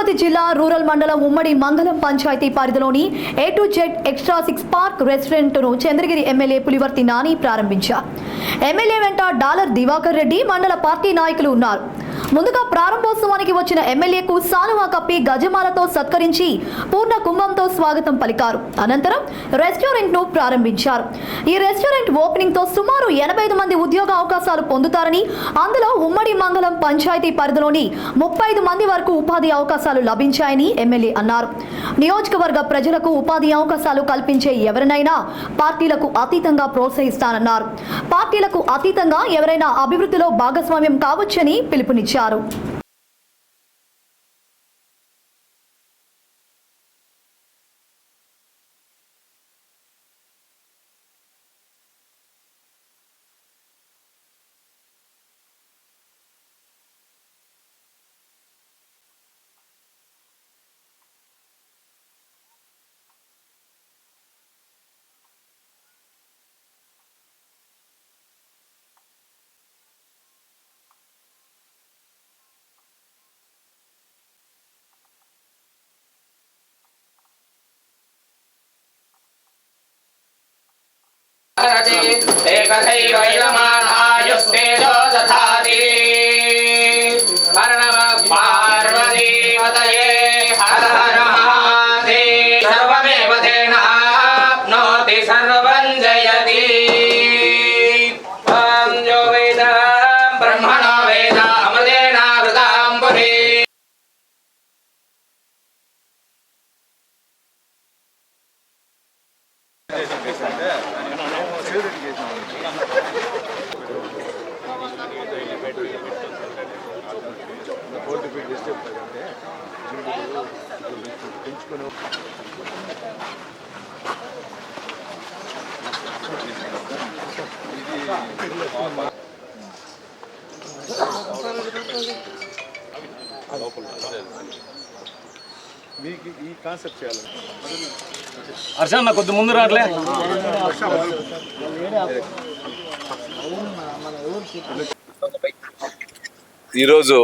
తిరుపతి జిల్లా రూరల్ మండలం ఉమ్మడి మంగళం పంచాయతీ పరిధిలోని A to Z extra six park రెస్టారెంట్ను Chandragiri MLA Pulivarthi Nani ప్రారంభించారు. ఎమ్మెల్యే వెంట డాలర్ దివాకర్ రెడ్డి మండల పార్టీ నాయకులు ఉన్నారు. ముందుగా ప్రారంభోత్సవానికి వచ్చిన ఎమ్మెల్యేకు సానువా కప్పి గజమాలతో సత్కరించి పూర్ణ కుంభంతో స్వాగతం పలికారు. అనంతరం రెస్టారెంట్ను ప్రారంభించారు. ఈ రెస్టారెంట్ ఓపెనింగ్తో సుమారు ఎనభై ఐదు మంది ఉద్యోగ అవకాశాలు పొందుతారని అందులో ఉమ్మడి మంగళం పంచాయతీ పరిధిలోని ముప్పై ఐదు మంది వరకు ఉపాధి అవకాశాలు లభించాయని ఎమ్మెల్యే అన్నారు. నియోజకవర్గ ప్రజలకు ఉపాధి అవకాశాలు కల్పించే ఎవరినైనా పార్టీలకు అతీతంగా ప్రోత్సహిస్తానన్నారు. పార్టీలకు అతీతంగా ఎవరైనా అభివృద్ధిలో భాగస్వామ్యం కావచ్చని పిలుపునిచ్చారు. choro. एकथैव यजमानायुस्तेजो दधाति पार्वतीपतये हर हर महादेव सर्वमेव तेनाप्नोति सर्वं जयति। वेद अमृतेनावृतां पुरी। ఫోర్టీ ఫీట్ డిస్టెన్స్ అంటే పెంచుకునే ఇది లోపల మీకు ఈ కాన్సెప్ట్ చేయాలి. హర్షన్న కొద్ది ముందు రాట్లే. ఈరోజు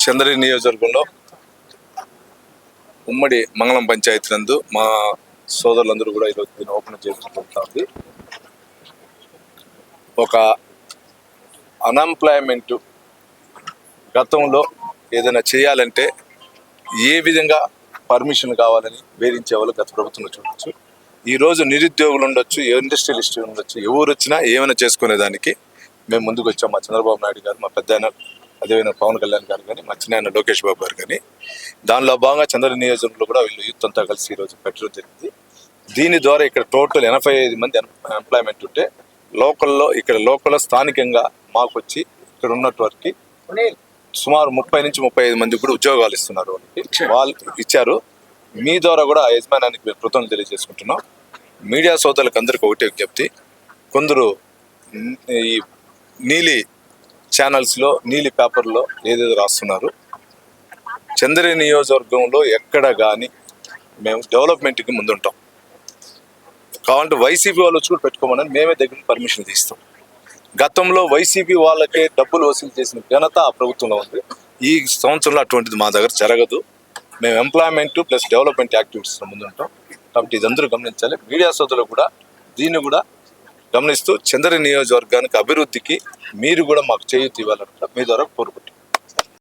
చంద్రి నియోజకవర్గంలో ఉమ్మడి మంగళం పంచాయతీ నందు మా సోదరులందరూ కూడా ఈరోజు దీన్ని ఓపెన్ చేసుకుంటుంది ఒక అన్ఎంప్లాయ్మెంట్ గతంలో ఏదైనా చేయాలంటే ఏ విధంగా పర్మిషన్ కావాలని వేధించే వాళ్ళు గత ప్రభుత్వంలో చూడవచ్చు ఈరోజు నిరుద్యోగులు ఉండొచ్చు ఏ ఇండస్ట్రియలిస్ట్ ఉండొచ్చు ఎవరు వచ్చినా ఏమైనా చేసుకునే దానికి మేము ముందుకు వచ్చాం. మా చంద్రబాబు నాయుడు గారు మా పెద్ద అదేవిధంగా పవన్ కళ్యాణ్ గారు కానీ మా చిన్న లోకేష్ బాబు గారు కానీ దానిలో భాగంగా చంద్ర నియోజకవర్గంలో కూడా వీళ్ళు యూత్ అంతా కలిసి ఈరోజు పెట్టడం జరిగింది. దీని ద్వారా ఇక్కడ టోటల్ ఎనభై ఐదు మంది ఎంప్లాయ్మెంట్ ఉంటే లోకల్లో ఇక్కడ లోకల్లో స్థానికంగా మాకు వచ్చి ఇక్కడ ఉన్నటువంటి సుమారు ముప్పై నుంచి ముప్పై ఐదు మంది కూడా ఉద్యోగాలు ఇస్తున్నారు వాళ్ళకి. వాళ్ళు ఇచ్చారు. మీ ద్వారా కూడా ఆ యజమానానికి మేము కృతజ్ఞతలు తెలియజేసుకుంటున్నాం. మీడియా సోదరులకు అందరికీ ఒకటే విజ్ఞప్తి. కొందరు ఈ నీలి ఛానల్స్లో నీలి పేపర్లో ఏదేదో రాస్తున్నారు. చంద్ర నియోజకవర్గంలో ఎక్కడ కానీ మేము డెవలప్మెంట్కి ముందుంటాం. కావాలంటే వైసీపీ వాళ్ళు వచ్చి కూడా పెట్టుకోమని మేమే దగ్గర పర్మిషన్ తీస్తాం. గతంలో వైసీపీ వాళ్ళకే డబ్బులు వసూలు చేసిన ఘనత ఆ ప్రభుత్వంలో ఉంది. ఈ సంవత్సరంలో అటువంటిది మా దగ్గర జరగదు. మేము ఎంప్లాయ్మెంట్ ప్లస్ డెవలప్మెంట్ యాక్టివిటీస్ ముందుంటాం. కాబట్టి ఇదందరూ గమనించాలి. మీడియా సోదరులు కూడా దీన్ని కూడా గమనిస్తూ చంద్ర నియోజకవర్గానికి అభివృద్ధికి మీరు కూడా మాకు చేయూతి ఇవ్వాలంట. మీ ద్వారా కోరుకుంటాం